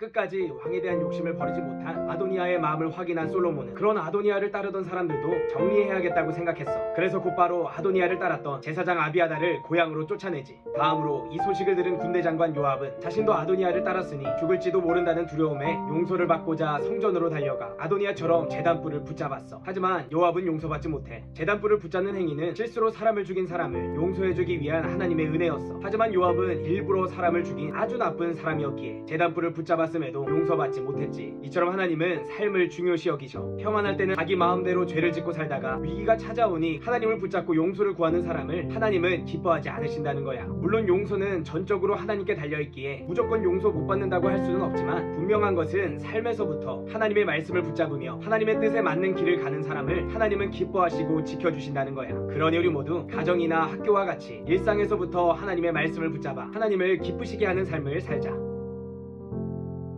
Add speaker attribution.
Speaker 1: 끝까지 왕에 대한 욕심을 버리지 못한 아도니아의 마음을 확인한 솔로몬은 그런 아도니아를 따르던 사람들도 정리해야겠다고 생각했어. 그래서 곧바로 아도니아를 따랐던 제사장 아비아다를 고향으로 쫓아내지. 다음으로 이 소식을 들은 군대 장관 요압은 자신도 아도니아를 따랐으니 죽을지도 모른다는 두려움에 용서를 받고자 성전으로 달려가 아도니아처럼 재단뿔을 붙잡았어. 하지만 요압은 용서받지 못해. 재단뿔을 붙잡는 행위는 실수로 사람을 죽인 사람을 용서해주기 위한 하나님의 은혜였어. 하지만 요압은 일부러 사람을 죽인 아주 나쁜 사람이었기에 재단뿔을 붙잡았 음에도 용서받지 못했지. 이처럼 하나님은 삶을 중요시 여기셔. 평안할 때는 자기 마음대로 죄를 짓고 살다가 위기가 찾아오니 하나님을 붙잡고 용서를 구하는 사람을 하나님은 기뻐하지 않으신다는 거야. 물론 용서는 전적으로 하나님께 달려있기에 무조건 용서 못 받는다고 할 수는 없지만 분명한 것은 삶에서부터 하나님의 말씀을 붙잡으며 하나님의 뜻에 맞는 길을 가는 사람을 하나님은 기뻐하시고 지켜주신다는 거야. 그러니 우리 모두 가정이나 학교와 같이 일상에서부터 하나님의 말씀을 붙잡아 하나님을 기쁘시게 하는 삶을 살자.